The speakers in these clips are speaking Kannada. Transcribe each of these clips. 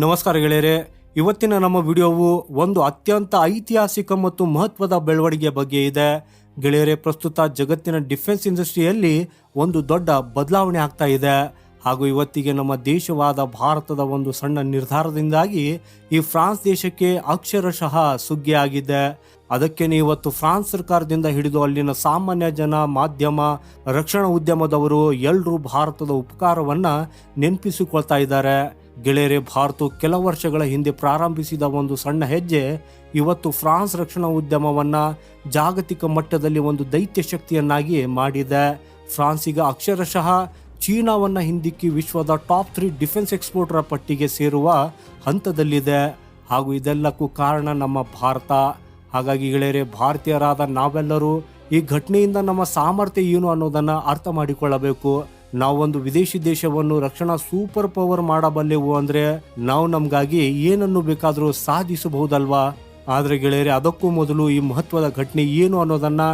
ನಮಸ್ಕಾರ ಗೆಳೆಯರೆ. ಇವತ್ತಿನ ನಮ್ಮ ವಿಡಿಯೋವು ಒಂದು ಅತ್ಯಂತ ಐತಿಹಾಸಿಕ ಮತ್ತು ಮಹತ್ವದ ಬೆಳವಣಿಗೆ ಬಗ್ಗೆ ಇದೆ. ಗೆಳೆಯರೆ, ಪ್ರಸ್ತುತ ಜಗತ್ತಿನ ಡಿಫೆನ್ಸ್ ಇಂಡಸ್ಟ್ರಿಯಲ್ಲಿ ಒಂದು ದೊಡ್ಡ ಬದಲಾವಣೆ ಆಗ್ತಾ ಇದೆ. ಹಾಗೂ ಇವತ್ತಿಗೆ ನಮ್ಮ ದೇಶವಾದ ಭಾರತದ ಒಂದು ಸಣ್ಣ ನಿರ್ಧಾರದಿಂದಾಗಿ ಈ ಫ್ರಾನ್ಸ್ ದೇಶಕ್ಕೆ ಅಕ್ಷರಶಃ ಸುಗ್ಗಿ ಆಗಿದೆ. ಅದಕ್ಕೇನೆ ಇವತ್ತು ಫ್ರಾನ್ಸ್ ಸರ್ಕಾರದಿಂದ ಹಿಡಿದು ಅಲ್ಲಿನ ಸಾಮಾನ್ಯ ಜನ, ಮಾಧ್ಯಮ, ರಕ್ಷಣಾ ಉದ್ಯಮದವರು ಎಲ್ಲರೂ ಭಾರತದ ಉಪಕಾರವನ್ನು ನೆನಪಿಸಿಕೊಳ್ತಾ ಇದ್ದಾರೆ. ಗೆಳೆಯರೆ, ಭಾರತ ಕೆಲ ವರ್ಷಗಳ ಹಿಂದೆ ಪ್ರಾರಂಭಿಸಿದ ಒಂದು ಸಣ್ಣ ಹೆಜ್ಜೆ ಇವತ್ತು ಫ್ರಾನ್ಸ್ ರಕ್ಷಣಾ ಉದ್ಯಮವನ್ನು ಜಾಗತಿಕ ಮಟ್ಟದಲ್ಲಿ ಒಂದು ದೈತ್ಯ ಶಕ್ತಿಯನ್ನಾಗಿ ಮಾಡಿದೆ. ಫ್ರಾನ್ಸಿಗ ಅಕ್ಷರಶಃ ಚೀನಾವನ್ನು ಹಿಂದಿಕ್ಕಿ ವಿಶ್ವದ ಟಾಪ್ ತ್ರೀ ಡಿಫೆನ್ಸ್ ಎಕ್ಸ್ಪೋರ್ಟರ್ ಪಟ್ಟಿಗೆ ಸೇರುವ ಹಂತದಲ್ಲಿದೆ. ಹಾಗೂ ಇದೆಲ್ಲಕ್ಕೂ ಕಾರಣ ನಮ್ಮ ಭಾರತ. ಹಾಗಾಗಿ ಗೆಳೆಯರೆ, ಭಾರತೀಯರಾದ ನಾವೆಲ್ಲರೂ ಈ ಘಟನೆಯಿಂದ ನಮ್ಮ ಸಾಮರ್ಥ್ಯ ಏನು ಅನ್ನೋದನ್ನು ಅರ್ಥ ಮಾಡಿಕೊಳ್ಳಬೇಕು. ನಾವೊಂದು ವಿದೇಶಿ ದೇಶವನ್ನು ರಕ್ಷಣಾ ಸೂಪರ್ ಪವರ್ ಮಾಡಬಲ್ಲೆವು ಅಂದ್ರೆ ನಾವು ನಮಗಾಗಿ ಏನನ್ನು ಬೇಕಾದರೂ ಸಾಧಿಸಬಹುದಲ್ವಾ? ಆದರೆ ಗೆಳೆಯರೆ, ಅದಕ್ಕೂ ಮೊದಲು ಈ ಮಹತ್ವದ ಘಟನೆ ಏನು ಅನ್ನೋದನ್ನ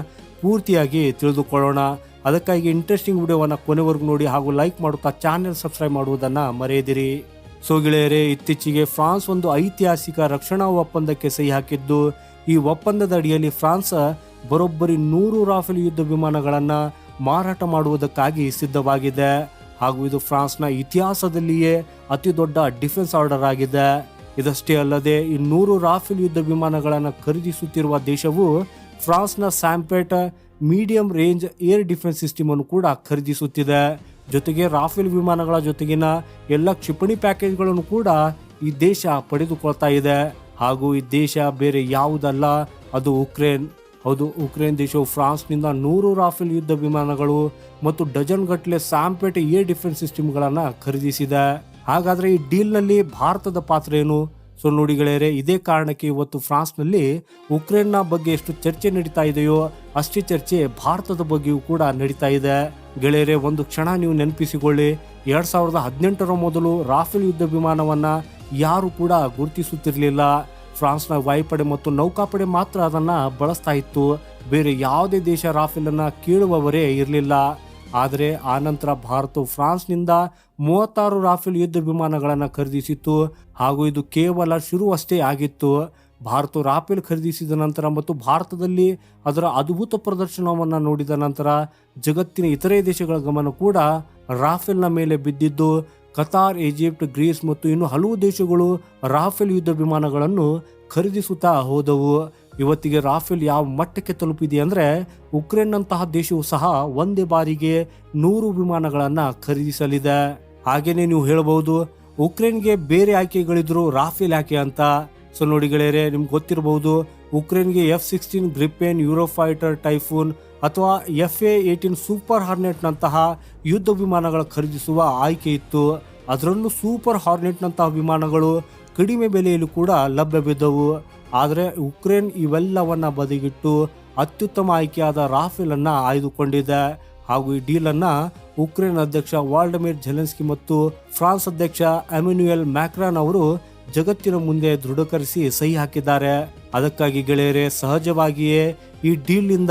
ಪೂರ್ತಿಯಾಗಿ ತಿಳಿದುಕೊಳ್ಳೋಣ. ಅದಕ್ಕಾಗಿ ಇಂಟ್ರೆಸ್ಟಿಂಗ್ ವಿಡಿಯೋವನ್ನ ಕೊನೆವರೆಗೂ ನೋಡಿ ಹಾಗೂ ಲೈಕ್ ಮಾಡುತ್ತಾ ಚಾನೆಲ್ ಸಬ್ಸ್ಕ್ರೈಬ್ ಮಾಡುವುದನ್ನ ಮರೆಯದಿರಿ. ಸೊ ಗೆಳೆಯರೆ, ಇತ್ತೀಚೆಗೆ ಫ್ರಾನ್ಸ್ ಒಂದು ಐತಿಹಾಸಿಕ ರಕ್ಷಣಾ ಒಪ್ಪಂದಕ್ಕೆ ಸಹಿ ಹಾಕಿದ್ದು. ಈ ಒಪ್ಪಂದದ ಅಡಿಯಲ್ಲಿ ಫ್ರಾನ್ಸ್ ಬರೋಬ್ಬರಿ ನೂರು ರಾಫೆಲ್ ಯುದ್ಧ ವಿಮಾನಗಳನ್ನ ಮಾರಾಟ ಮಾಡುವುದಕ್ಕಾಗಿ ಸಿದ್ಧವಾಗಿದೆ. ಹಾಗೂ ಇದು ಫ್ರಾನ್ಸ್ನ ಇತಿಹಾಸದಲ್ಲಿಯೇ ಅತಿ ದೊಡ್ಡ ಡಿಫೆನ್ಸ್ ಆರ್ಡರ್ ಆಗಿದೆ. ಇದಷ್ಟೇ ಅಲ್ಲದೆ ಇನ್ನೂರು ನೂರು ರಾಫೆಲ್ ಯುದ್ಧ ವಿಮಾನಗಳನ್ನು ಖರೀದಿಸುತ್ತಿರುವ ದೇಶವು ಫ್ರಾನ್ಸ್ನ ಸ್ಯಾಂಪೇಟ್ medium range air defence system ಅನ್ನು ಕೂಡ ಖರೀದಿಸುತ್ತಿದೆ. ಜೊತೆಗೆ ರಾಫೆಲ್ ವಿಮಾನಗಳ ಜೊತೆಗಿನ ಎಲ್ಲ ಕ್ಷಿಪಣಿ ಪ್ಯಾಕೇಜ್ಗಳನ್ನು ಕೂಡ ಈ ದೇಶ ಪಡೆದುಕೊಳ್ತಾ ಇದೆ. ಹಾಗೂ ಈ ದೇಶ ಬೇರೆ ಯಾವುದಲ್ಲ, ಅದು ಉಕ್ರೇನ್. ಹೌದು, ಉಕ್ರೇನ್ ದೇಶವು ಫ್ರಾನ್ಸ್ನಿಂದ ನೂರು ರಾಫೆಲ್ ಯುದ್ಧ ವಿಮಾನಗಳು ಮತ್ತು ಡಜನ್ ಗಟ್ಟಲೆ ಸ್ಯಾಂಪೇಟೆ ಏರ್ ಡಿಫೆನ್ಸ್ ಸಿಸ್ಟಮ್ಗಳನ್ನು ಖರೀದಿಸಿದೆ. ಹಾಗಾದ್ರೆ ಈ ಡೀಲ್ನಲ್ಲಿ ಭಾರತದ ಪಾತ್ರ ಏನು? ಸೊ ನೋಡಿ ಗೆಳೆಯರೆ, ಇದೇ ಕಾರಣಕ್ಕೆ ಇವತ್ತು ಫ್ರಾನ್ಸ್ನಲ್ಲಿ ಉಕ್ರೇನ್ನ ಬಗ್ಗೆ ಎಷ್ಟು ಚರ್ಚೆ ನಡೀತಾ ಇದೆಯೋ, ಅಷ್ಟೇ ಚರ್ಚೆ ಭಾರತದ ಬಗ್ಗೆಯೂ ಕೂಡ ನಡೀತಾ ಇದೆ. ಗೆಳೆಯರೆ, ಒಂದು ಕ್ಷಣ ನೀವು ನೆನಪಿಸಿಕೊಳ್ಳಿ, ಎರಡ್ ಸಾವಿರದ ಹದಿನೆಂಟರ ಮೊದಲು ರಾಫೆಲ್ ಯುದ್ಧ ವಿಮಾನವನ್ನ ಯಾರು ಕೂಡ ಗುರುತಿಸುತ್ತಿರಲಿಲ್ಲ. ಫ್ರಾನ್ಸ್ನ ವಾಯುಪಡೆ ಮತ್ತು ನೌಕಾಪಡೆ ಮಾತ್ರ ಅದನ್ನ ಬಳಸ್ತಾ ಇತ್ತು. ಬೇರೆ ಯಾವುದೇ ದೇಶ ರಾಫೆಲ್ ಅನ್ನ ಕೇಳುವವರೇ ಇರಲಿಲ್ಲ. ಆದರೆ ಆನಂತರ ಭಾರತವು ಫ್ರಾನ್ಸ್ನಿಂದ ಮೂವತ್ತಾರು ರಾಫೆಲ್ ಯುದ್ಧ ವಿಮಾನಗಳನ್ನು ಖರೀದಿಸಿತ್ತು. ಹಾಗೂ ಇದು ಕೇವಲ ಶುರುವಷ್ಟೇ ಆಗಿತ್ತು. ಭಾರತವು ರಾಫೆಲ್ ಖರೀದಿಸಿದ ನಂತರ ಮತ್ತು ಭಾರತದಲ್ಲಿ ಅದರ ಅದ್ಭುತ ಪ್ರದರ್ಶನವನ್ನು ನೋಡಿದ ನಂತರ ಜಗತ್ತಿನ ಇತರೆ ದೇಶಗಳ ಗಮನ ಕೂಡ ರಾಫೆಲ್ನ ಮೇಲೆ ಬಿದ್ದಿದ್ದು ಕತಾರ್, ಈಜಿಪ್ಟ್, ಗ್ರೀಸ್ ಮತ್ತು ಇನ್ನು ಹಲವು ದೇಶಗಳು ರಾಫೆಲ್ ಯುದ್ಧ ವಿಮಾನಗಳನ್ನು ಖರೀದಿಸುತ್ತಾ ಹೋದವು. ಇವತ್ತಿಗೆ ರಾಫೆಲ್ ಯಾವ ಮಟ್ಟಕ್ಕೆ ತಲುಪಿದೆ ಅಂದರೆ ಉಕ್ರೇನ್ನಂತಹ ದೇಶವು ಸಹ ಒಂದೇ ಬಾರಿಗೆ ನೂರು ವಿಮಾನಗಳನ್ನು ಖರೀದಿಸಲಿದೆ. ಹಾಗೇನೆ ನೀವು ಹೇಳಬಹುದು, ಉಕ್ರೇನ್ಗೆ ಬೇರೆ ಆಯ್ಕೆಗಳಿದ್ರು ರಾಫೆಲ್ ಆಯ್ಕೆ ಅಂತ. ಸೊ ನೋಡಿ ಗೆಳೆಯರೆ, ನಿಮ್ಗೆ ಗೊತ್ತಿರಬಹುದು, ಉಕ್ರೇನ್ಗೆ F sixteen Gripen Eurofighter Typhoon ಅಥವಾ ಎಫ್ ಎ ಏಯ್ಟೀನ್ ಸೂಪರ್ ಹಾರ್ನೆಟ್ನಂತಹ ಯುದ್ಧ ವಿಮಾನಗಳ ಖರೀದಿಸುವ ಆಯ್ಕೆ ಇತ್ತು. ಅದರಲ್ಲೂ ಸೂಪರ್ ಹಾರ್ನೆಟ್ನಂತಹ ವಿಮಾನಗಳು ಕಡಿಮೆ ಬೆಲೆಯಲ್ಲಿ ಕೂಡ ಲಭ್ಯವಿದ್ದವು. ಆದರೆ ಉಕ್ರೇನ್ ಇವೆಲ್ಲವನ್ನ ಬದಿಗಿಟ್ಟು ಅತ್ಯುತ್ತಮ ಆಯ್ಕೆಯಾದ ರಾಫೆಲ್ ಅನ್ನ ಆಯ್ದುಕೊಂಡಿದೆ. ಹಾಗೂ ಈ ಡೀಲ್ ಅನ್ನ ಉಕ್ರೇನ್ ಅಧ್ಯಕ್ಷ ವಾಲ್ಡಮಿರ್ ಜೆಲೆನ್ಸ್ಕಿ ಮತ್ತು ಫ್ರಾನ್ಸ್ ಅಧ್ಯಕ್ಷ ಅಮ್ಯಾನ್ಯುಯಲ್ ಮ್ಯಾಕ್ರಾನ್ ಅವರು ಜಗತ್ತಿನ ಮುಂದೆ ದೃಢೀಕರಿಸಿ ಸಹಿ ಹಾಕಿದ್ದಾರೆ. ಅದಕ್ಕಾಗಿ ಗೆಳೆಯರೆ, ಸಹಜವಾಗಿಯೇ ಈ ಡೀಲ್ನಿಂದ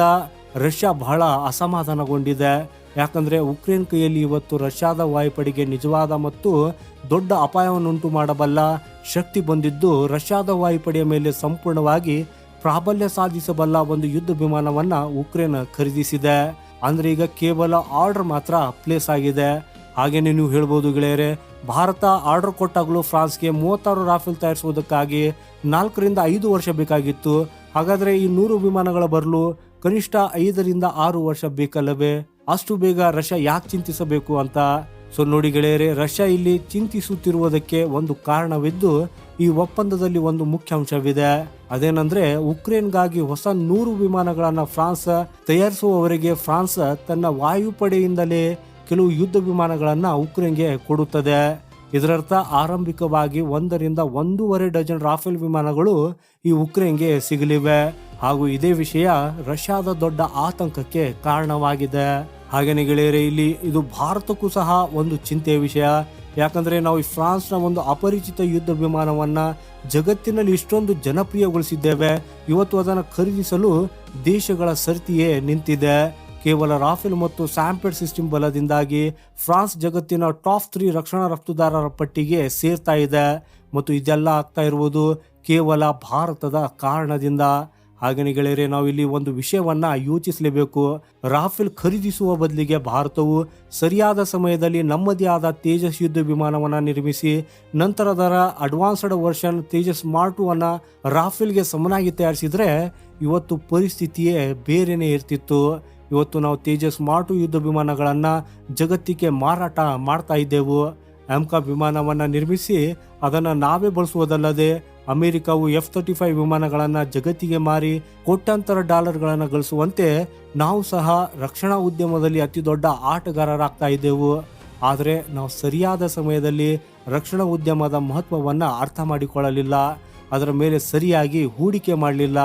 ರಷ್ಯಾ ಬಹಳ ಅಸಮಾಧಾನಗೊಂಡಿದೆ. ಯಾಕಂದ್ರೆ ಉಕ್ರೇನ್ ಕೈಯಲ್ಲಿ ಇವತ್ತು ರಷ್ಯಾದ ವಾಯುಪಡೆಗೆ ನಿಜವಾದ ಮತ್ತು ದೊಡ್ಡ ಅಪಾಯವನ್ನುಂಟು ಮಾಡಬಲ್ಲ ಶಕ್ತಿ ಬಂದಿದ್ದು ರಷ್ಯಾದ ವಾಯುಪಡೆಯ ಮೇಲೆ ಸಂಪೂರ್ಣವಾಗಿ ಪ್ರಾಬಲ್ಯ ಸಾಧಿಸಬಲ್ಲ ಒಂದು ಯುದ್ಧ ವಿಮಾನವನ್ನ ಉಕ್ರೇನ್ ಖರೀದಿಸಿದೆ. ಅಂದ್ರೆ ಈಗ ಕೇವಲ ಆರ್ಡರ್ ಮಾತ್ರ ಪ್ಲೇಸ್ ಆಗಿದೆ. ಹಾಗೇನೆ ನೀವು ಹೇಳ್ಬೋದು ಗೆಳೆಯರೆ, ಭಾರತ ಆರ್ಡರ್ ಕೊಟ್ಟಾಗಲೂ ಫ್ರಾನ್ಸ್ಗೆ ಮೂವತ್ತಾರು ರಾಫೆಲ್ ತಯಾರಿಸುವುದಕ್ಕಾಗಿ ನಾಲ್ಕರಿಂದ ಐದು ವರ್ಷ ಬೇಕಾಗಿತ್ತು. ಹಾಗಾದ್ರೆ ಈ ನೂರು ವಿಮಾನಗಳ ಬರಲು ಕನಿಷ್ಠ ಐದರಿಂದ ಆರು ವರ್ಷ ಬೇಕಲ್ಲವೇ? ಅಷ್ಟು ಬೇಗ ರಷ್ಯಾ ಯಾಕೆ ಚಿಂತಿಸಬೇಕು ಅಂತ? ಸೊ ನೋಡಿ ಗೆಳೆಯರೆ, ರಷ್ಯಾ ಇಲ್ಲಿ ಚಿಂತಿಸುತ್ತಿರುವುದಕ್ಕೆ ಒಂದು ಕಾರಣವಿದ್ದು, ಈ ಒಪ್ಪಂದದಲ್ಲಿ ಒಂದು ಮುಖ್ಯ ಅಂಶವಿದೆ ಅದೇನಂದ್ರೆ, ಉಕ್ರೇನ್ಗಾಗಿ ಹೊಸ ನೂರು ವಿಮಾನಗಳನ್ನು ಫ್ರಾನ್ಸ್ ತಯಾರಿಸುವವರೆಗೆ ಫ್ರಾನ್ಸ್ ತನ್ನ ವಾಯುಪಡೆಯಿಂದಲೇ ಕೆಲವು ಯುದ್ಧ ವಿಮಾನಗಳನ್ನು ಉಕ್ರೇನ್ಗೆ ಕೊಡುತ್ತದೆ. ಇದರರ್ಥ ಆರಂಭಿಕವಾಗಿ ಒಂದರಿಂದ ಒಂದೂವರೆ ಡಜನ್ ರಾಫೆಲ್ ವಿಮಾನಗಳು ಈ ಉಕ್ರೇನ್ಗೆ ಸಿಗಲಿವೆ. ಹಾಗೂ ಇದೇ ವಿಷಯ ರಷ್ಯಾದ ದೊಡ್ಡ ಆತಂಕಕ್ಕೆ ಕಾರಣವಾಗಿದೆ. ಹಾಗೇನೆ ಗೆಳೆಯರೆ, ಇಲ್ಲಿ ಇದು ಭಾರತಕ್ಕೂ ಸಹ ಒಂದು ಚಿಂತೆಯ ವಿಷಯ. ಯಾಕಂದ್ರೆ ನಾವು ಈ ಫ್ರಾನ್ಸ್ನ ಒಂದು ಅಪರಿಚಿತ ಯುದ್ಧ ವಿಮಾನವನ್ನ ಜಗತ್ತಿನಲ್ಲಿ ಇಷ್ಟೊಂದು ಜನಪ್ರಿಯಗೊಳಿಸಿದ್ದೇವೆ. ಇವತ್ತು ಅದನ್ನು ಖರೀದಿಸಲು ದೇಶಗಳ ಸರ್ತಿಯೇ ನಿಂತಿದೆ. ಕೇವಲ ರಾಫೆಲ್ ಮತ್ತು ಸ್ಯಾಂಪೆಡ್ ಸಿಸ್ಟಮ್ ಬಲದಿಂದಾಗಿ ಫ್ರಾನ್ಸ್ ಜಗತ್ತಿನ ಟಾಪ್ ತ್ರೀ ರಕ್ಷಣಾ ರಫ್ತುದಾರರ ಪಟ್ಟಿಗೆ ಸೇರ್ತಾ ಇದೆ. ಮತ್ತು ಇದೆಲ್ಲ ಆಗ್ತಾ ಇರುವುದು ಕೇವಲ ಭಾರತದ ಕಾರಣದಿಂದ. ಹಾಗೆಯೇ ಗೆಳೆಯರೆ, ನಾವು ಇಲ್ಲಿ ಒಂದು ವಿಷಯವನ್ನ ಯೋಚಿಸಲೇಬೇಕು. ರಾಫೆಲ್ ಖರೀದಿಸುವ ಬದಲಿಗೆ ಭಾರತವು ಸರಿಯಾದ ಸಮಯದಲ್ಲಿ ನಮ್ಮದೇ ಆದ ತೇಜಸ್ ಯುದ್ಧ ವಿಮಾನವನ್ನು ನಿರ್ಮಿಸಿ, ನಂತರ ಅದರ ಅಡ್ವಾನ್ಸ್ಡ್ ವರ್ಷನ್ ತೇಜಸ್ ಮಾರ್ಟು ಅನ್ನ ರಾಫೆಲ್ಗೆ ಸಮನಾಗಿ ತಯಾರಿಸಿದ್ರೆ ಇವತ್ತು ಪರಿಸ್ಥಿತಿಯೇ ಬೇರೆನೇ ಇರ್ತಿತ್ತು. ಇವತ್ತು ನಾವು ತೇಜಸ್ ಮಾರ್ಟು ಯುದ್ಧ ವಿಮಾನಗಳನ್ನು ಜಗತ್ತಿಗೆ ಮಾರಾಟ ಮಾಡ್ತಾ ಇದ್ದೆವು. ಆಮ್ಕಾ ವಿಮಾನವನ್ನ ನಿರ್ಮಿಸಿ ಅದನ್ನ ನಾವೇ ಬಳಸುವುದಲ್ಲದೆ ಅಮೆರಿಕವು ಎಫ್ ತರ್ಟಿ ಫೈವ್ ವಿಮಾನಗಳನ್ನ ಜಗತ್ತಿಗೆ ಮಾರಿ ಕೋಟ್ಯಾಂತರ ಡಾಲರ್ಗಳನ್ನು ಗಳಿಸುವಂತೆ ನಾವು ಸಹ ರಕ್ಷಣಾ ಉದ್ಯಮದಲ್ಲಿ ಅತಿ ದೊಡ್ಡ ಆಟಗಾರರಾಗ್ತಾ ಇದ್ದೆವು. ಆದರೆ ನಾವು ಸರಿಯಾದ ಸಮಯದಲ್ಲಿ ರಕ್ಷಣಾ ಉದ್ಯಮದ ಮಹತ್ವವನ್ನ ಅರ್ಥ ಮಾಡಿಕೊಳ್ಳಲಿಲ್ಲ. ಅದರ ಮೇಲೆ ಸರಿಯಾಗಿ ಹೂಡಿಕೆ ಮಾಡಲಿಲ್ಲ.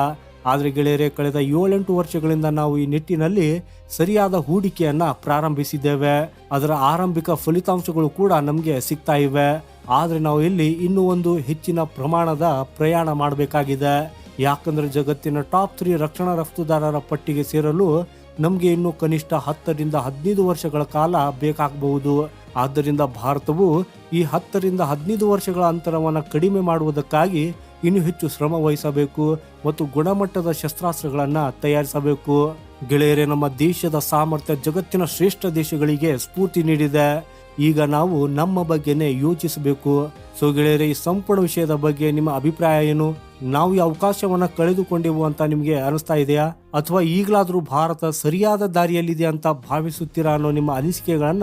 ಆದರೆ ಗೆಳೆಯರೇ, ಕಳೆದ ಏಳೆಂಟು ವರ್ಷಗಳಿಂದ ನಾವು ಈ ನಿಟ್ಟಿನಲ್ಲಿ ಸರಿಯಾದ ಹೂಡಿಕೆಯನ್ನ ಪ್ರಾರಂಭಿಸಿದ್ದೇವೆ. ಅದರ ಆರಂಭಿಕ ಫಲಿತಾಂಶಗಳು ಕೂಡ ನಮಗೆ ಸಿಗ್ತಾ ಇವೆ. ಆದರೆ ನಾವು ಇಲ್ಲಿ ಇನ್ನೂ ಒಂದು ಹೆಚ್ಚಿನ ಪ್ರಮಾಣದ ಪ್ರಯಾಣ ಮಾಡಬೇಕಾಗಿದೆ. ಯಾಕಂದ್ರೆ ಜಗತ್ತಿನ ಟಾಪ್ ತ್ರೀ ರಕ್ಷಣಾ ರಫ್ತುದಾರರ ಪಟ್ಟಿಗೆ ಸೇರಲು ನಮಗೆ ಇನ್ನು ಕನಿಷ್ಠ ಹತ್ತರಿಂದ ಹದಿನೈದು ವರ್ಷಗಳ ಕಾಲ ಬೇಕಾಗಬಹುದು. ಆದ್ದರಿಂದ ಭಾರತವು ಈ ಹತ್ತರಿಂದ ಹದಿನೈದು ವರ್ಷಗಳ ಅಂತರವನ್ನು ಕಡಿಮೆ ಮಾಡುವುದಕ್ಕಾಗಿ ಇನ್ನೂ ಹೆಚ್ಚು ಶ್ರಮ ವಹಿಸಬೇಕು ಮತ್ತು ಗುಣಮಟ್ಟದ ಶಸ್ತ್ರಾಸ್ತ್ರಗಳನ್ನು ತಯಾರಿಸಬೇಕು. ಗೆಳೆಯರೇ, ನಮ್ಮ ದೇಶದ ಸಾಮರ್ಥ್ಯ ಜಗತ್ತಿನ ಶ್ರೇಷ್ಠ ದೇಶಗಳಿಗೆ ಸ್ಫೂರ್ತಿ ನೀಡಿದೆ. ಈಗ ನಾವು ನಮ್ಮ ಬಗ್ಗೆನೇ ಯೋಚಿಸಬೇಕು. ಸೊ ಗೆಳೆಯರೇ, ಈ ಸಂಪೂರ್ಣ ವಿಷಯದ ಬಗ್ಗೆ ನಿಮ್ಮ ಅಭಿಪ್ರಾಯ ಏನು? ನಾವು ಈ ಅವಕಾಶವನ್ನ ಕಳೆದುಕೊಂಡೆವು ಅಂತ ನಿಮಗೆ ಅನಿಸ್ತಾ ಇದೆಯಾ? ಅಥವಾ ಈಗಲಾದರೂ ಭಾರತ ಸರಿಯಾದ ದಾರಿಯಲ್ಲಿದೆ ಅಂತ ಭಾವಿಸುತ್ತೀರಾ ಅನ್ನೋ ನಿಮ್ಮ ಅನಿಸಿಕೆಗಳನ್ನ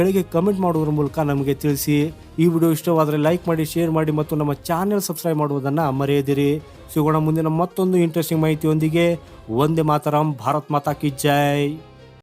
ಕೆಳಗೆ ಕಮೆಂಟ್ ಮಾಡುವುದರ ಮೂಲಕ ನಮಗೆ ತಿಳಿಸಿ. ಈ ವಿಡಿಯೋ ಇಷ್ಟವಾದರೆ ಲೈಕ್ ಮಾಡಿ ಶೇರ್ ಮಾಡಿ ಮತ್ತು ನಮ್ಮ ಚಾನೆಲ್ ಸಬ್ಸ್ಕ್ರೈಬ್ ಮಾಡುವುದನ್ನು ಮರೆಯದಿರಿ. ಸಿಗೋಣ ಮುಂದಿನ ಮತ್ತೊಂದು ಇಂಟ್ರೆಸ್ಟಿಂಗ್ ಮಾಹಿತಿಯೊಂದಿಗೆ. ಒಂದೇ ಮಾತರಂ, ಭಾರತ್ ಮಾತಾ ಕಿ ಜೈ.